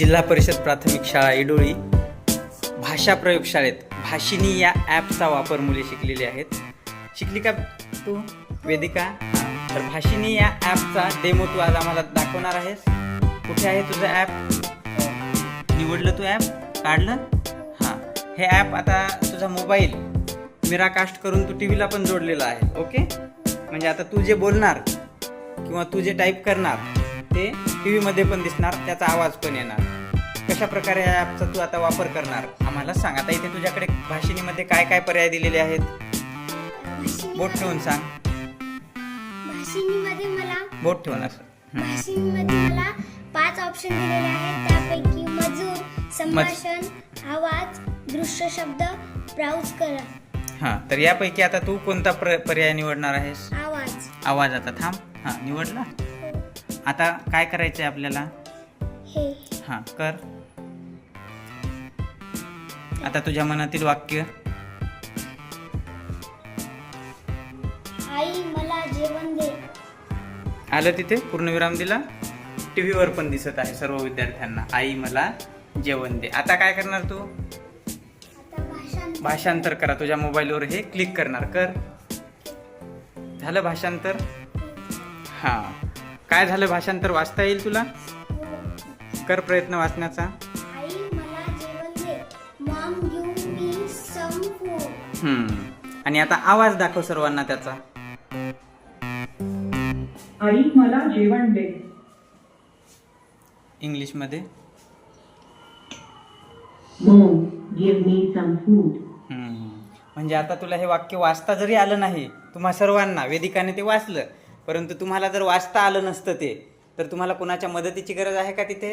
जिल्हा परिषद प्राथमिक शाळा इडोळी भाषा प्रयोगशाळेत भाषिनी या ॲपचा वापर मुले शिकलेली आहेत. शिकली का तू वेदिका? तर भाषिनी या ॲपचा डेमो तू आज आम्हाला दाखवणार आहेस. कुठे आहे तुझं ॲप? निवडलं तू ॲप? काढलं? हां. हे ॲप आता तुझा मोबाईल मिराकास्ट करून तू टी व्हीला पण जोडलेला आहे ओके? म्हणजे आता तू जे बोलणार किंवा तू जे टाईप करणार ते टी व्हीमध्ये पण दिसणार त्याचा आवाज पण येणार. कशा प्रकारे या ॲपचा तू आता वापर करणार? आम्हाला सांग. आता इथे तुझ्याकडे भाषिणीमध्ये काय काय पर्याय दिलेले आहेत? बोट ठेवून सांग. भाषिणीमध्ये मला बोट ठेवून असं. भाषिणीमध्ये मला पाच ऑप्शन दिलेले आहेत. त्यापैकी मजूर संभाषण आवाज दृश्य शब्द ब्राउज करा. हां तर यापैकी आता तू कोणता प्र पर्याय निवडणार आहेस? आवाज. आवाज आता थांब. हां निवडला? आता काय करायचं आहे आपल्याला? हे. हां कर. आता तुझ्या मनातील वाक्य. आई मला जेवण दे. आलं तिथे? पूर्णविराम दिला? टी व्हीवर पण दिसत आहे सर्व विद्यार्थ्यांना. आई मला जेवण दे. आता काय करणार तू? आता भाषांतर. भाषांतर करा. तुझ्या मोबाईलवर हे क्लिक करणार. कर. झालं भाषांतर? हां. काय झालं? भाषांतर वाचता येईल तुला? कर प्रयत्न वाचण्याचा. आई मला जेवण दे. Mom give me some food hmm. आणि आता आवाज दाखव सर्वांना त्याचा. आई मला जेवण दे. food. हम्म. म्हणजे आता तुला हे वाक्य वाचता जरी आलं नाही तुम्हा सर्वांना वेदिकाने ते वाचलं परंतु तुम्हाला जर वाचता आलं नसतं ते तर तुम्हाला कोणाच्या मदतीची गरज आहे का तिथे?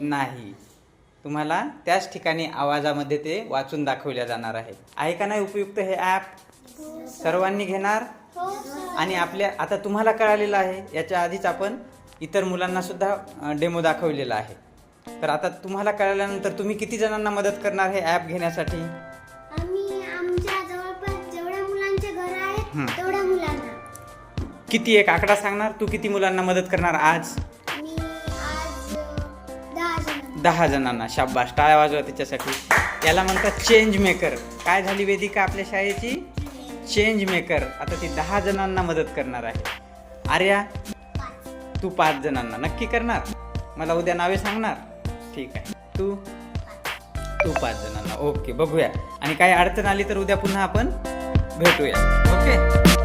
नाही. तुम्हाला त्याच ठिकाणी आवाजामध्ये ते वाचून दाखवल्या जाणार आहे. आहे का नाही उपयुक्त हे ॲप सर्वांनी घेणार? हो आणि आपल्या आता तुम्हाला कळालेलं आहे याच्या आधीच आपण इतर मुलांना सुद्धा डेमो दाखवलेला आहे. तर आता तुम्हाला कळाल्यानंतर तुम्ही किती जणांना मदत करणार हे ॲप घेण्यासाठी? आम्ही आमच्या जवळपास जेवढ्या मुलांचे घर आहेत हं. तेवढ्या किती एक आकडा सांगणार? तू किती मुलांना मदत करणार आज? मी आज अ, दहा जण दहा जणांना. शाबास. टाळ्या वाजवा त्याच्यासाठी याला म्हणतात चेंज मेकर काय झाली वेदिका आपल्या शाळेची? चेंज मेकर आता ती दहा जणांना मदत करणार आहे. आर्या तू पाच जणांना नक्की करणार? मला उद्या नावे सांगणार? ठीक आहे. तू? तू पाच जणांना. ओके बघूया. आणि काही अडचण आली तर उद्या पुन्हा आपण भेटूया. ओके